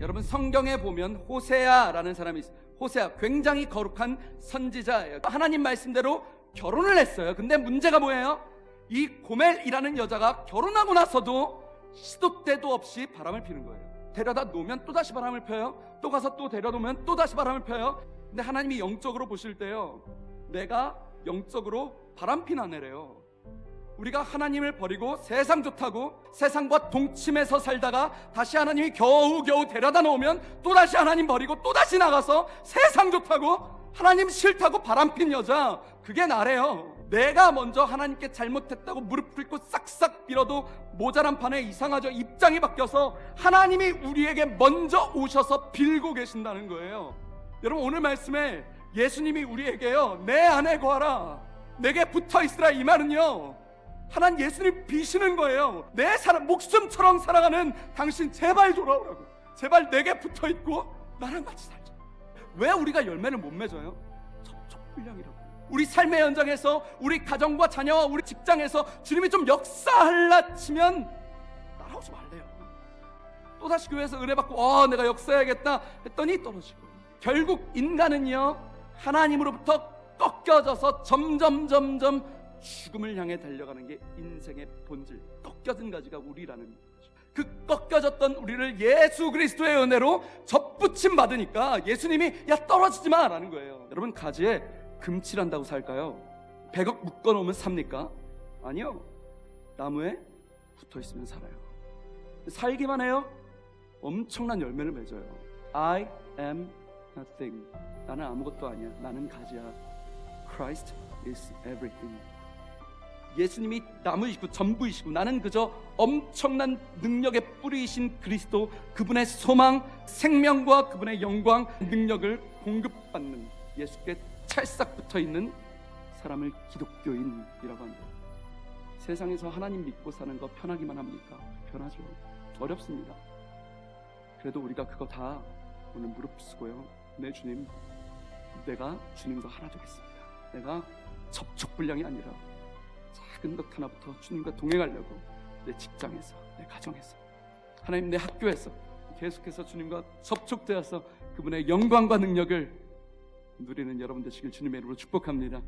여러분 성경에 보면 호세아라는 사람이 있어요. 호세아 굉장히 거룩한 선지자예요. 하나님 말씀대로 결혼을 했어요. 근데 문제가 뭐예요? 이 고멜이라는 여자가 결혼하고 나서도 시도 때도 없이 바람을 피는 거예요. 데려다 놓으면 또 다시 바람을 펴요. 또 가서 또 데려놓으면 또 다시 바람을 펴요. 근데 하나님이 영적으로 보실 때요. 내가 영적으로 바람 핀 아내래요. 우리가 하나님을 버리고 세상 좋다고 세상과 동침해서 살다가 다시 하나님이 겨우겨우 데려다 놓으면 또다시 하나님 버리고 또다시 나가서 세상 좋다고 하나님 싫다고 바람핀 여자 그게 나래요. 내가 먼저 하나님께 잘못했다고 무릎 꿇고 싹싹 빌어도 모자란 판에 이상하죠. 입장이 바뀌어서 하나님이 우리에게 먼저 오셔서 빌고 계신다는 거예요. 여러분 오늘 말씀에 예수님이 우리에게요 내 안에 거하라. 내게 붙어 있으라. 이 말은요 하나님 예수님 비시는 거예요. 내 사람 목숨처럼 살아가는 당신 제발 돌아오라고. 제발 내게 붙어 있고 나랑 같이 살자. 왜 우리가 열매를 못 맺어요? 접촉 불량이라고. 우리 삶의 현장에서 우리 가정과 자녀와 우리 직장에서 주님이 좀 역사할라 치면 따라오지 말래요. 또 다시 교회에서 은혜 받고 어 내가 역사해야겠다 했더니 떨어지고 결국 인간은요 하나님으로부터 꺾여져서 점점 점점 죽음을 향해 달려가는 게 인생의 본질 꺾여진 가지가 우리라는 거죠. 그 꺾여졌던 우리를 예수 그리스도의 은혜로 접붙임 받으니까 예수님이 야 떨어지지 마라는 거예요. 여러분 가지에 금칠한다고 살까요? 100억 묶어 놓으면 삽니까? 아니요. 나무에 붙어 있으면 살아요. 살기만 해요. 엄청난 열매를 맺어요. I am nothing. 나는 아무것도 아니야. 나는 가지야. Christ is everything. 예수님이 나무이시고 전부이시고 나는 그저 엄청난 능력의 뿌리이신 그리스도 그분의 소망, 생명과 그분의 영광, 능력을 공급받는 예수께 찰싹 붙어 있는 사람을 기독교인이라고 합니다. 세상에서 하나님 믿고 사는 거 편하기만 합니까? 편하죠. 어렵습니다. 그래도 우리가 그거 다 오늘 무릅쓰고요. 내 주님, 내가 주님과 하나 되겠습니다. 내가 접촉불량이 아니라 작은 것 하나부터 주님과 동행하려고 내 직장에서, 내 가정에서, 하나님 내 학교에서 계속해서 주님과 접촉되어서 그분의 영광과 능력을 누리는 여러분 되시길 주님의 이름으로 축복합니다.